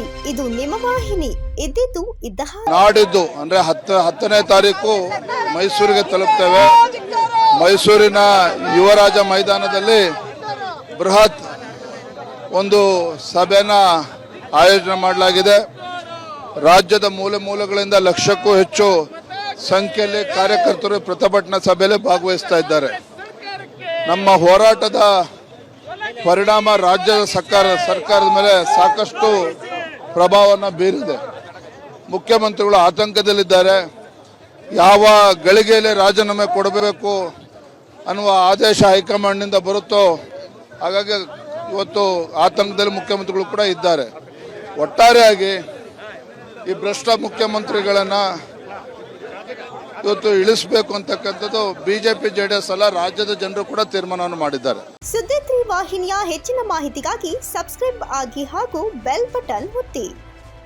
ನಿಮ್ಮ ವಾಹಿನಿ. ಇದ್ದಿದ್ದು ಇದ್ದ ನಾಡಿದ್ದು, ಅಂದ್ರೆ ಹತ್ತು, ಹತ್ತನೇ ತಾರೀಕು ಮೈಸೂರಿಗೆ ತಲುಪ್ತೇವೆ. ಮೈಸೂರಿನ ಯುವರಾಜ ಮೈದಾನದಲ್ಲಿ ಬೃಹತ್ ಒಂದು ಸಭೆನ ಆಯೋಜನೆ ಮಾಡಲಾಗಿದೆ. ರಾಜ್ಯದ ಮೂಲೆ ಮೂಲೆಗಳಿಂದ ಲಕ್ಷಕ್ಕೂ ಹೆಚ್ಚು ಸಂಖ್ಯೆಯಲ್ಲಿ ಕಾರ್ಯಕರ್ತರು ಪ್ರತಿಭಟನಾ ಸಭೆಯಲ್ಲಿ ಭಾಗವಹಿಸ್ತಾ ಇದ್ದಾರೆ. ನಮ್ಮ ಹೋರಾಟದ ಪರಿಣಾಮ ರಾಜ್ಯದ ಸರ್ಕಾರ, ಸರ್ಕಾರದ ಮೇಲೆ ಸಾಕಷ್ಟು ಪ್ರಭಾವವನ್ನು ಬೀರಿದೆ. ಮುಖ್ಯಮಂತ್ರಿಗಳು ಆತಂಕದಲ್ಲಿದ್ದಾರೆ. ಯಾವ ಗಳಿಗೆಯಲ್ಲಿ ರಾಜೀನಾಮೆ ಕೊಡಬೇಕು ಅನ್ನುವ ಆದೇಶ ಹೈಕಮಾಂಡ್ನಿಂದ ಬರುತ್ತೋ, ಹಾಗಾಗಿ ಇವತ್ತು ಆತಂಕದಲ್ಲಿ ಮುಖ್ಯಮಂತ್ರಿಗಳು ಕೂಡ ಇದ್ದಾರೆ. ಒಟ್ಟಾರೆಯಾಗಿ ಈ ಭ್ರಷ್ಟ ಮುಖ್ಯಮಂತ್ರಿಗಳನ್ನು ಇವತ್ತು ಇಳಿಸಬೇಕು ಅಂತಕ್ಕಂಥದ್ದು ಬಿಜೆಪಿ, ಜೆಡಿಎಸ್ ಅಲ್ಲ, ರಾಜ್ಯದ ಜನರು ಕೂಡ ತೀರ್ಮಾನವನ್ನು ಮಾಡಿದ್ದಾರೆ. ಸುದ್ದಿ ವಾಹಿನಿಯ ಹೆಚ್ಚಿನ ಮಾಹಿತಿಗಾಗಿ ಸಬ್ಸ್ಕ್ರೈಬ್ ಆಗಿ ಹಾಗೂ ಬೆಲ್ ಬಟನ್ ಒತ್ತಿ.